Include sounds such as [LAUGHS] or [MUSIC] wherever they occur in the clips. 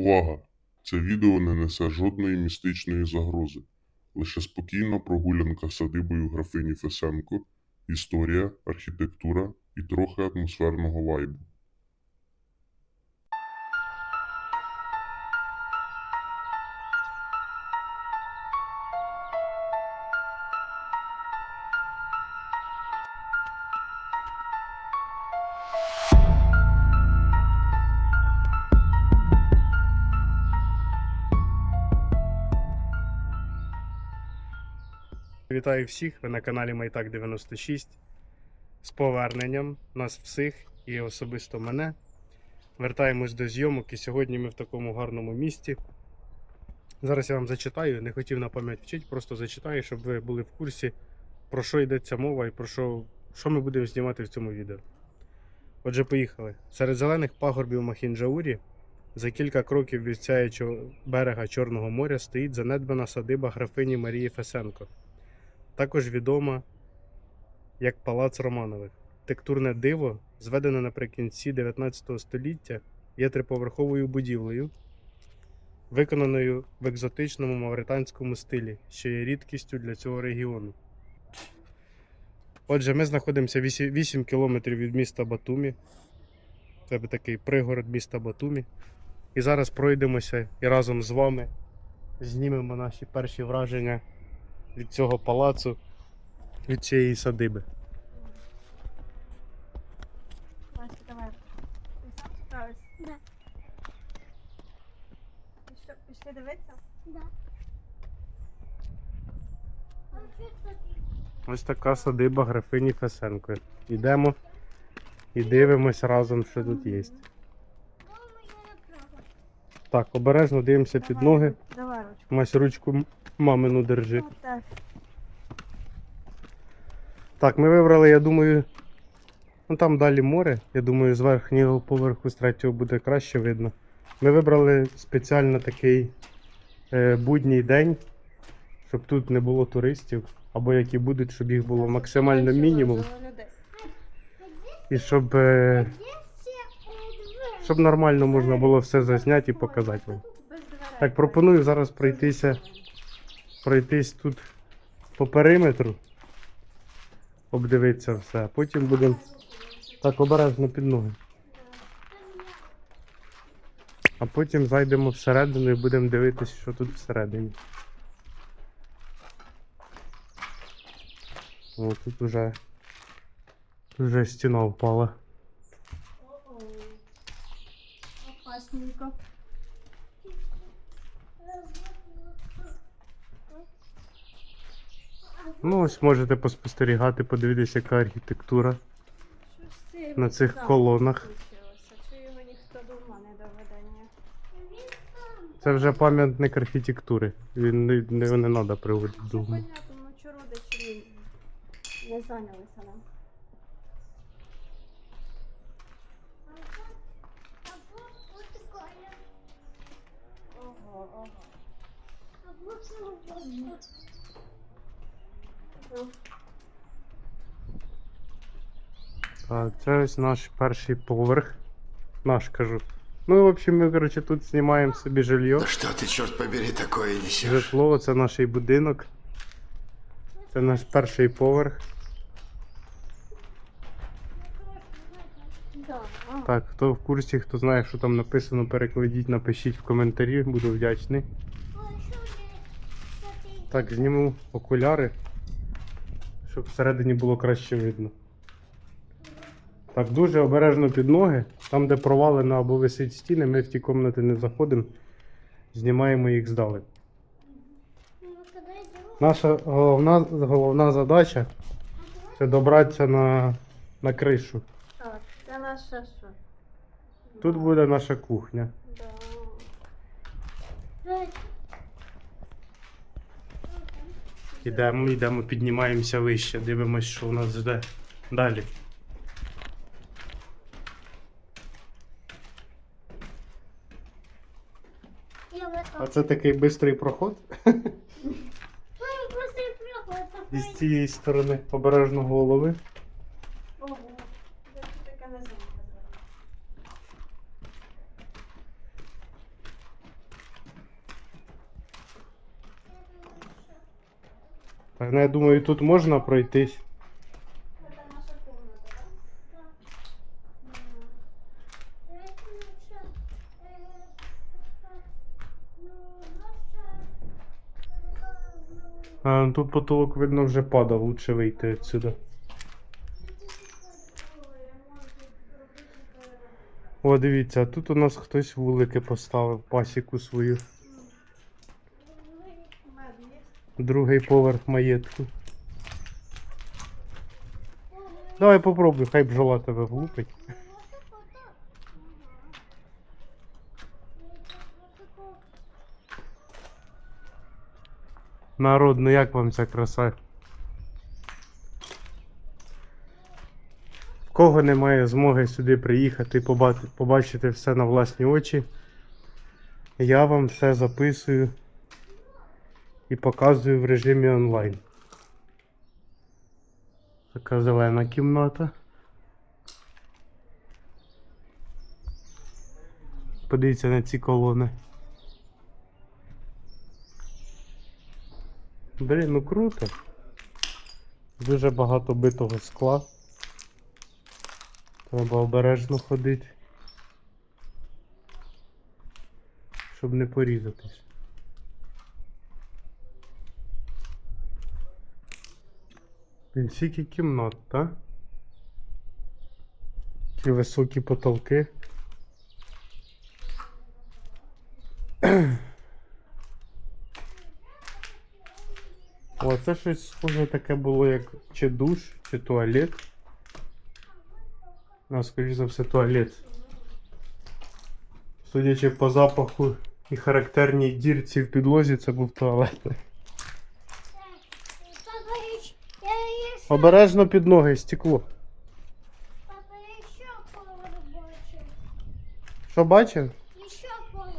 Увага! Це відео не несе жодної містичної загрози, лише спокійна прогулянка садибою графині Фесенко, історія, архітектура і трохи атмосферного вайбу. Вітаю всіх! Ви на каналі Майтак 96 з поверненням нас всіх і особисто мене. Вертаємось до зйомок і сьогодні ми в такому гарному місті. Зараз я вам зачитаю, не хотів на пам'ять вчити, просто зачитаю, щоб ви були в курсі, про що йдеться мова і про що, що ми будемо знімати в цьому відео. Отже, поїхали. Серед зелених пагорбів Махінджаурі за кілька кроків від сяючого берега Чорного моря стоїть занедбана садиба графині Марії Фесенко також відома як Палац Романових. Тектурне диво, зведене наприкінці 19 століття, є триповерховою будівлею, виконаною в екзотичному мавританському стилі, що є рідкістю для цього регіону. Отже, ми знаходимося 8, 8 кілометрів від міста Батумі. Це такий пригород міста Батумі. І зараз пройдемося і разом з вами знімемо наші перші враження від цього палацу, від цієї садиби. Да. Пішли, пішли дивитися? Да. Ось така садиба графині Фесенко. Йдемо і дивимось разом, що тут є. Так, обережно дивимося під ноги. Мась ручку мамину держи. Так. Так, ми вибрали, я думаю. Ну там далі море. Я думаю, з верхнього поверху з третього буде краще видно. Ми вибрали спеціально такий е, будній день, щоб тут не було туристів, або які будуть, щоб їх було максимально мінімум. І щоб, е, щоб нормально можна було все зазняти і показати вам. Так, пропоную зараз пройтися, пройтись тут по периметру, обдивитися все, а потім будемо так обережно під ноги. А потім зайдемо всередину і будемо дивитися, що тут всередині. О, тут уже, вже стіна впала. Опасненько. Ну, ось можете поспостерігати, подивитися, яка архітектура Щось на цих там колонах. случилося. Його ніхто до ума не доведе, ні? Це вже пам'ятник архітектури. Він не, не, не треба приводити до ума. понятно, ну чи родичі не зайнялися нам. Ого, ого. Так, це ось наш перший поверх. Наш кажу. Ну, в общем, ми, коротше, тут знімаємо собі жилье. Да что ты, черт побери, такое несешь? Житло, це наш будинок. Це наш перший поверх. Так, хто в курсі, хто знає, що там написано, перекладіть, напишіть в коментарі, буду вдячний. Так, зніму окуляри, щоб всередині було краще видно. Так, дуже обережно під ноги. Там, де провалено або висить стіни, ми в ті кімнати не заходимо, знімаємо їх здалек. Наша головна, головна задача це добратися на, на кришу. Так, це наша що? Тут буде наша кухня. Да. Йдемо, йдемо, піднімаємося вище, дивимось, що у нас жде далі. А це такий бистрий проход. [LAUGHS] Із з цієї сторони обережно голови. Ого. Де це таке неземне зробили? Так, ну я думаю, тут можна пройтись. А, ну тут потолок, видно, вже падав, лучше вийти відсюди. О, дивіться, тут у нас хтось вулики поставив, пасіку свою. Другий поверх маєтку. Давай попробуй, хай бджола тебе влупить. Народ, ну як вам ця краса? В кого немає змоги сюди приїхати, побачити все на власні очі, я вам все записую і показую в режимі онлайн. Така зелена кімната. Подивіться на ці колони. Блін, ну круто. Дуже багато битого скла. Треба обережно ходити. Щоб не порізатись. Скільки кімнат, так? Такі високі потолки. О, це щось схоже таке було, як чи душ, чи туалет. А, скоріш за все, туалет. Судячи по запаху і характерній дірці в підлозі, це був туалет. Папа, я еще, Обережно під ноги стекло. папа, я еще повар бачив. Що бачив? Повар.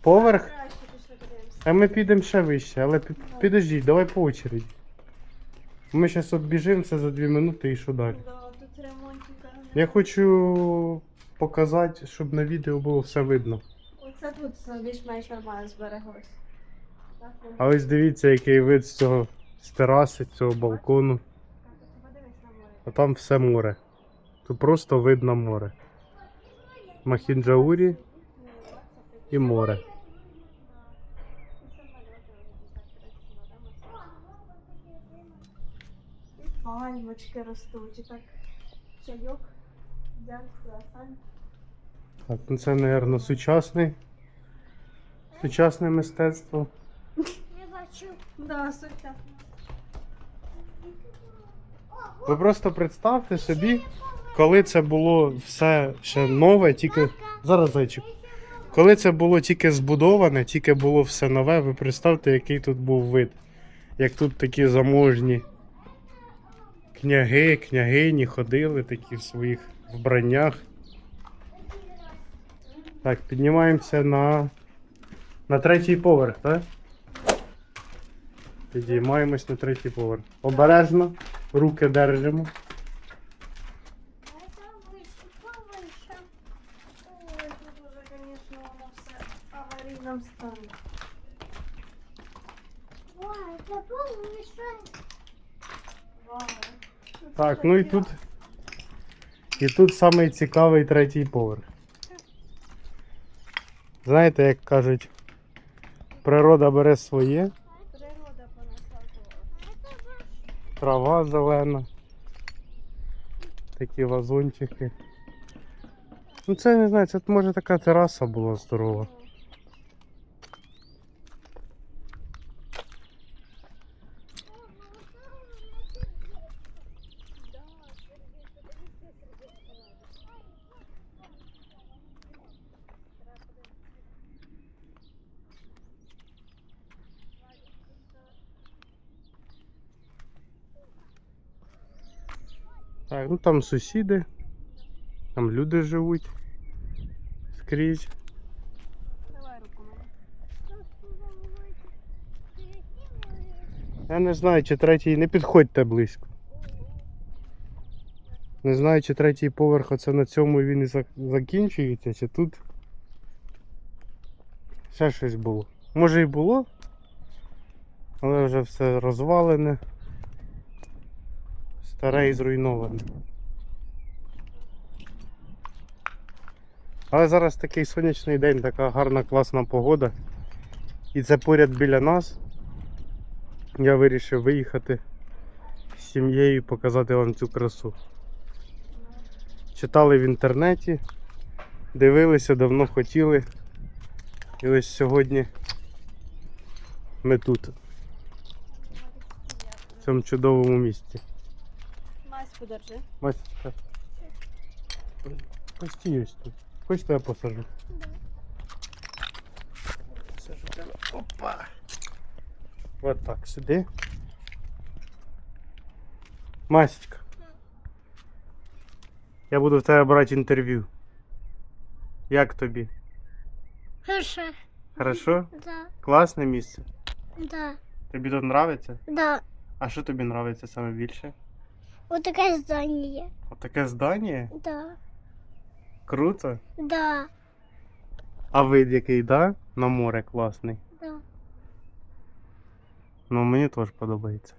Поверх? Подивимося. А ми підемо ще вище, але пі- підождіть, давай по очереді. Ми зараз обіжимо це за 2 минути і що далі. Да, тут ремонтика. Я хочу показати, щоб на відео було все видно. Оце тут більш-менш нормально збереглось. Ну, А ось дивіться, який вид з цього з тераси, цього балкону. А там все море. Тут просто видно море. Махінджаурі і море. Пальмочки ростуть, і так чайок взяв круасан. Так, ну це, мабуть, сучасний. Сучасне мистецтво. [LAUGHS] Я бачу. Да, сучасно. Ви просто представте собі, коли це було все ще нове, тільки. Зараз зайчик. Коли це було тільки збудоване, тільки було все нове, ви представте, який тут був вид. Як тут такі заможні княги, княгині ходили такі в своїх вбраннях. Так, піднімаємося на, на третій поверх, так? Підіймаємось на третій поверх. Обережно, руки держимо. Это выше, повыше. Ой, тут уже, конечно, воно все в аварійному стані. Ой, это повыше. Вау. Так, ну і тут. І тут самий цікавий третій поверх. Знаєте, як кажуть, природа бере своє, трава зелена. Такі вазончики. Ну це не знаю, це може така тераса була здорова. Так, ну там сусіди, там люди живуть скрізь. Я не знаю, чи третій. Не підходьте близько. Не знаю, чи третій поверх оце на цьому він і закінчується, чи тут. Ще щось було. Може і було. Але вже все розвалене. Старе і зруйноване. Але зараз такий сонячний день, така гарна класна погода. І це поряд біля нас. Я вирішив виїхати з сім'єю і показати вам цю красу. Читали в інтернеті, дивилися, давно хотіли. І ось сьогодні ми тут, в цьому чудовому місці. Мась, подержи. Масечка. Постій ось тут. Хочете я посажу? Посажу тебе. Опа. Вот так, сюди. Масечка. Я буду в тебе брати інтерв'ю. Як тобі? Хорошо. Хорошо? Да, Класне місце? да, Тобі тут нравиться? да. А що тобі нравиться саме більше? Вот такое здание. Отаке здання? Да, Круто. да, А вид який, да? На море класний. да. Ну мені теж подобається.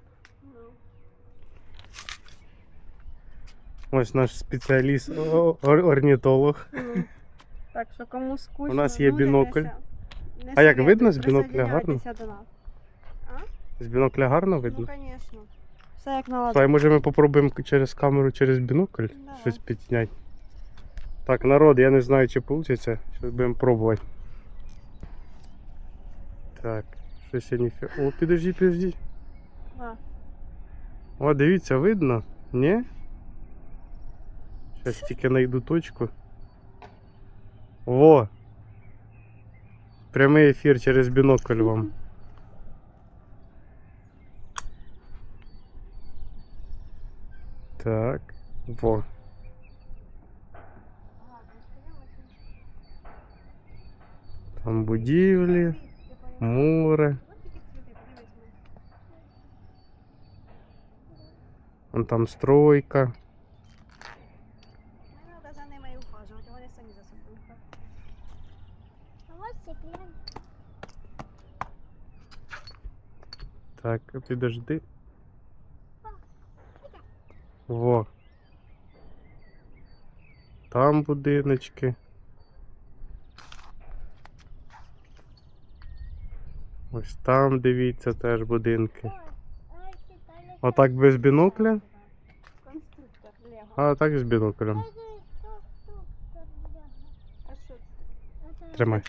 Ось наш спеціаліст о- ор- орнітолог. [LAUGHS] Так що кому скучно. У нас є ну, бінокль. дивися. Не А як видно з бінокля гарно? присоединяйтеся до нас. З бінокля гарно Ну, видно. звісно. Все як налажено. Давай, може ми попробуємо через камеру, через бінокль Давай. щось підзняти. Так, народ, я не знаю, чи вийде. Зараз будемо пробувати. Так, щось я не фі... О, підожди, підожди. Клас. О, дивіться, видно? Ні? Зараз тільки знайду точку. Во! Прямий ефір через бінокль вам. Так, во. Там будівлі, море. Вон там стройка. Не треба Во. Там будиночки. Ось там дивіться теж будинки. Отак без бінокля, а так з біноклем. Ай,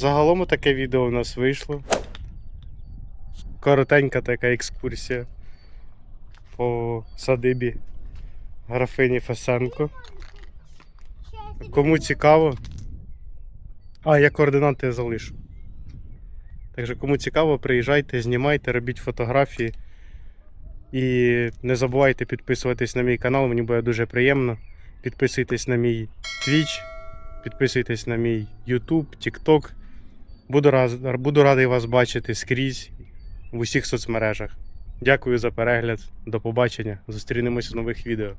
Загалом таке відео у нас вийшло. Коротенька така екскурсія по садибі графині Фесенко. Кому цікаво, А, я координати залишу. Так що, кому цікаво, приїжджайте, знімайте, робіть фотографії. І не забувайте підписуватись на мій канал, мені буде дуже приємно. Підписуйтесь на мій Twitch, підписуйтесь на мій YouTube, TikTok. Буду, раз, буду радий вас бачити скрізь в усіх соцмережах. Дякую за перегляд. До побачення. Зустрінемось в нових відео.